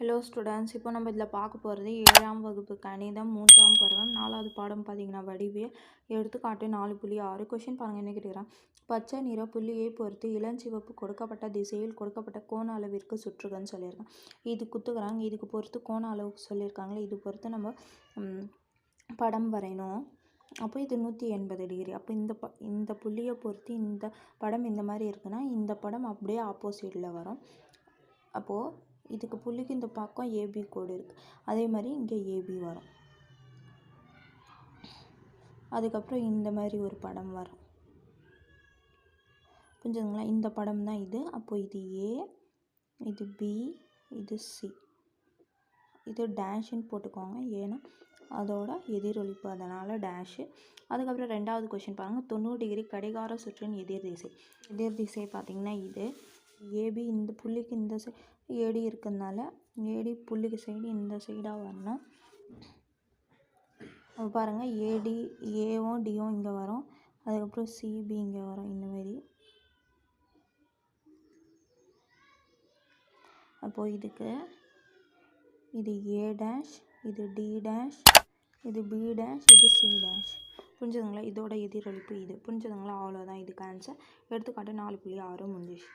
Hello students இப்போ நம்ம இதில் பார்க்க போகிறது ஏழாம் வகுப்பு கணிதம் மூன்றாம் பருவம் நாலாவது பாடம் பார்த்தீங்கன்னா வடிவியல் எடுத்துக்காட்டு நாலு புள்ளி ஆறு. கொஷின் பாருங்கள் என்ன கேட்டுக்கிறேன்? பச்சை நிற புள்ளியை பொறுத்து இளஞ்சிவப்பு கொடுக்கப்பட்ட திசையில் கொடுக்கப்பட்ட கோண அளவிற்கு சுற்றுகன்னு சொல்லியிருக்காங்க இது குத்துக்கிறாங்க இதுக்கு பொறுத்து கோண அளவு சொல்லியிருக்காங்களே இது பொறுத்து நம்ம படம் வரையணும். அப்போ இது நூற்றி எண்பது டிகிரி. அப்போ இந்த ப இந்த புள்ளியை பொறுத்து இந்த படம் இந்த மாதிரி இருக்குன்னா இந்த படம் அப்படியே ஆப்போசிட்டில் வரும். அப்போது இதுக்கு புள்ளிக்கு இந்த பக்கம் ஏபி கோடு இருக்குது அதே மாதிரி இங்கே ஏபி வரும். அதுக்கப்புறம் இந்த மாதிரி ஒரு படம் வரும். புரிஞ்சுதுங்களா? இந்த படம் தான் இது. அப்போது இது ஏ இது பி இது சி இது டேஷுன்னு போட்டுக்கோங்க. ஏன்னா அதோட எதிரொலிப்பு அதனால் டேஷு அதுக்கப்புறம் ரெண்டாவது கொஷின் பாருங்கள் தொண்ணூறு டிகிரி கடிகார சுற்றின் எதிர் திசை. எதிர் திசை பார்த்திங்கன்னா இது. ஏபி இந்த புள்ளிக்கு இந்த சை ஏடி இருக்கிறதுனால ஏடி புள்ளிக்கு சைடு இந்த சைடாக வரணும். அப்போ பாருங்கள் ஏடி ஏவும் டியும் இங்கே வரும். அதுக்கப்புறம் சிபி இங்கே வரும் இந்தமாரி அப்போது இதுக்கு இது ஏ டேஷ் இது டி டேஷ் இது பி டேஷ் இது சி டேஷ். புரிஞ்சுதுங்களா? இதோட எதிரொலிப்பு இது. புரிஞ்சுதுங்களா? அவ்வளோதான் இதுக்கு ஆன்சர் எடுத்துக்காட்டு நாலு புள்ளி ஆறு முடிஞ்சிச்சு.